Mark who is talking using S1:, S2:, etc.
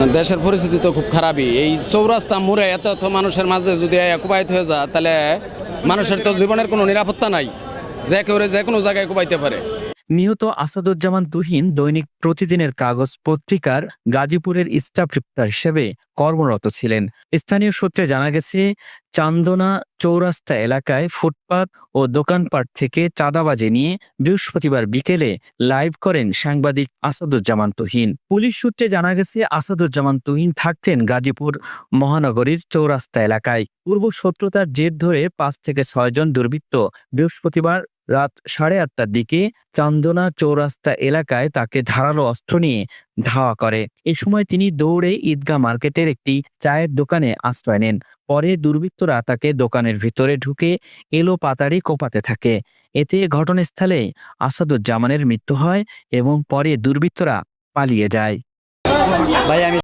S1: দেশের পরিস্থিতি তো খুব খারাপই। এই চৌরাস্তা মুড়ে এত এত মানুষের মাঝে যদি কুবাইত হয়ে যায়, তাহলে মানুষের তো জীবনের কোনো নিরাপত্তা নাই। যে কেউ যে কোনো জায়গায় কুবাইতে পারে।
S2: নিহত আসাদুজ্জামান তুহিন দৈনিক প্রতিদিনের কাগজ পত্রিকার গাজীপুরের স্টাফ রিপোর্টার হিসেবে কর্মরত ছিলেন। স্থানীয় সূত্রে জানা গেছে, চান্দনা চৌরাস্তা এলাকায় ফুটপাত ও দোকানপাট থেকে চাঁদাবাজি নিয়ে বৃহস্পতিবার বিকেলে লাইভ করেন সাংবাদিক আসাদুজ্জামান তুহিন। পুলিশ সূত্রে জানা গেছে, আসাদুজ্জামান তুহিন থাকতেন গাজীপুর মহানগরীর চৌরাস্তা এলাকায়। পূর্ব শত্রুতার জের ধরে পাঁচ থেকে ছয়জন দুর্বৃত্ত বৃহস্পতিবার রাত সাড়ে আটটার দিকে চান্দনা চৌরাস্তা এলাকায় তাকে ধারালো অস্ত্র নিয়ে ধাওয়া করে। এ সময় তিনি দৌড়ে ঈদগাহ মার্কেটের একটি চায়ের দোকানে আশ্রয় নেন। পরে দুর্বৃত্তরা তাকে দোকানের ভিতরে ঢুকে এলো পাতাড়ি কোপাতে থাকে। এতে ঘটনাস্থলে আসাদুজ্জামানের মৃত্যু হয় এবং পরে দুর্বৃত্তরা পালিয়ে যায়।
S3: ভাই, আমি